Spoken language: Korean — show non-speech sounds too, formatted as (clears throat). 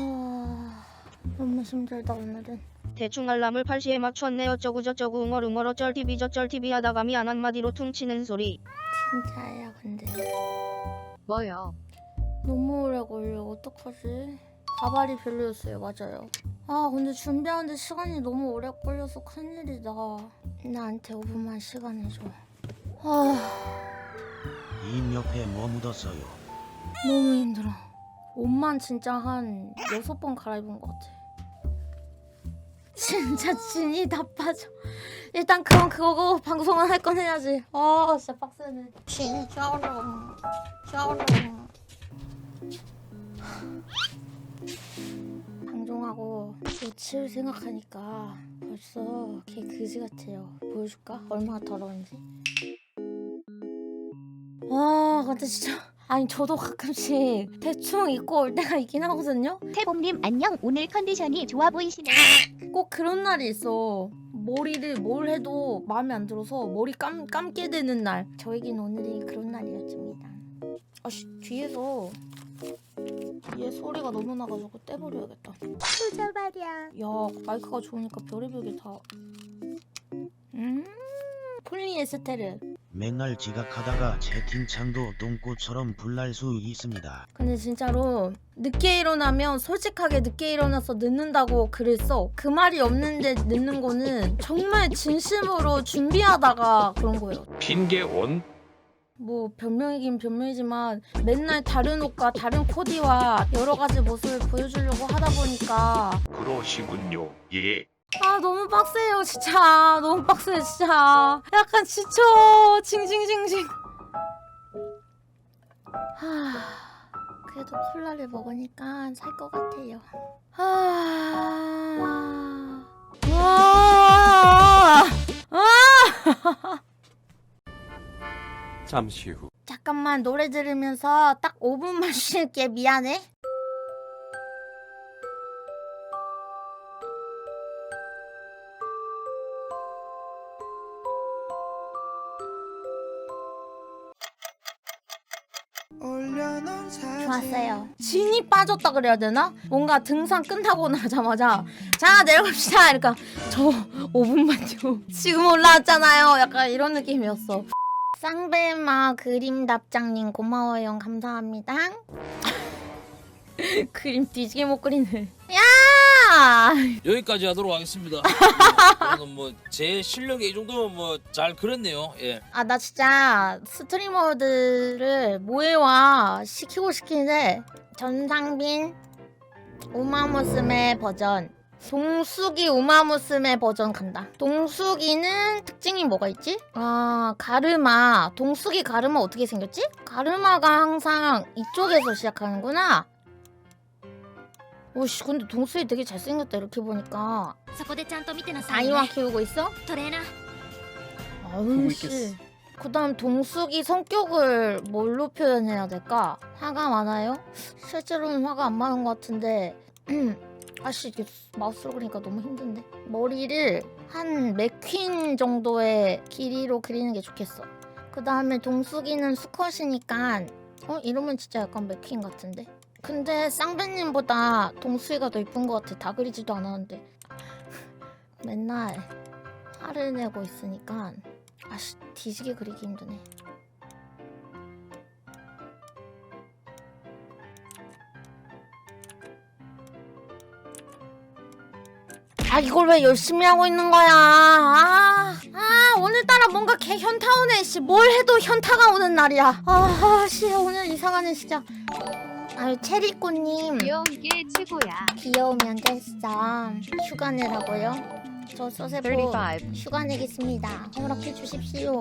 아, 너무 힘들다 오늘은. 대충 알람을 8시에 맞췄네 어쩌고 저쩌고 웅얼웅얼 어쩔 TV 저쩔 TV 하다가 미안 한마디로 퉁치는 소리 진짜야 근데 뭐요? 너무 오래 걸려 어떡하지? 가발이 별로였어요 맞아요. 아 근데 준비하는데 시간이 너무 오래 걸려서 큰일이다. 나한테 5분만 시간 해줘. 아임 옆에 뭐 묻었어요? 너무 힘들어. 옷만 진짜 한 여섯 번 갈아입은 것 같아. (laughs) 진짜 진이 다 빠져. 일단 그건 그거고 방송은 할 건 해야지. 아 진짜 빡세네. 진짜로. 진짜로. 방송하고 며칠 생각하니까 벌써 개 그지 같아요. 보여줄까? 얼마나 더러운지. 와 근데 진짜 아니 저도 가끔씩 대충 입고 올 때가 있긴 하거든요. 태봉님 안녕 오늘 컨디션이 좋아 보이시네 (laughs) 꼭 그런 날이 있어. 머리를 뭘 해도 마음에 안 들어서 머리 감, 감게 되는 날. 저에겐 오늘이 그런 날이었습니다. 아씨 뒤에서 뒤에 소리가 너무 나가지고 떼버려야겠다. 말이야 야 마이크가 좋으니까 별의별 게 다. 음 폴리에스테르. 맨날 지각하다가 채팅창도 똥꼬처럼 불날 수 있습니다. 근데 진짜로 늦게 일어나면 솔직하게 늦게 일어나서 늦는다고 그랬어. 그 말이 없는데 늦는 거는 정말 진심으로 준비하다가 그런 거예요. 핑계 온 뭐 변명이긴 변명이지만 맨날 다른 옷과 다른 코디와 여러 가지 모습을 보여주려고 하다 보니까 그러시군요. 예. 아 너무 빡세요 진짜. 너무 빡세 진짜. 약간 지쳐. 징징징징. 하. 그래도 콜라를 먹으니까 살 것 같아요. 아 와. 아! 잠시 후. 잠깐만 노래 들으면서 딱 5분만 쉴게. (laughs) 미안해 좋았어요. 진이 빠졌다 그래야 되나? 뭔가 등산 끝나고 나자마자 자 내려갑시다. 그러니까 저 5분만요 (laughs) 지금 올라왔잖아요. 약간 이런 느낌이었어. 쌍배마 그림 답장님 고마워요. 감사합니다. (laughs) 그림 뒤지게 못 그리네. 야 여기까지 하도록 하겠습니다. (laughs) 저는 뭐제 실력이 이 정도면 뭐 잘 그렸네요. 예. 아 나 진짜 스트리머들을 모해와 시키고 싶긴데 전상빈 우마무스메 버전 동숙이 우마무스메 버전 간다 동숙이는 특징이 뭐가 있지? 아 가르마 동숙이 가르마 어떻게 생겼지? 가르마가 항상 이쪽에서 시작하는구나 오씨 근데 동숙이 되게 잘생겼다 이렇게 보니까 そこでちゃんと見てなさい 다이와 ね 키우고 있어? トレーナー 아유 씨. 그다음 동숙이 성격을 뭘로 표현해야 될까? 화가 많아요? 실제로는 화가 안 많은 것 같은데 (clears throat) 아씨 이게 마우스로 그리니까 너무 힘든데 머리를 한 맥퀸 정도의 길이로 그리는 게 좋겠어. 그 다음에 동숙이는 수컷이니까 어 이러면 진짜 약간 맥퀸 같은데. 근데 쌍배님보다 동숙이가 더 이쁜 것 같아. 다 그리지도 않았는데 (laughs) 맨날 화를 내고 있으니까 아씨 뒤지게 그리기 힘드네. 아 이걸 왜 열심히 하고 있는 거야? 아, 아 오늘따라 뭔가 개 현타 오네. 씨뭘 해도 현타가 오는 날이야. 아, 씨 오늘 이상하네 진짜. 아유 체리꽃님 귀여운 게 최고야 귀여우면 됐어. 휴가 내라고요? 저 서세보 휴가 내겠습니다. 허락해 주십시오.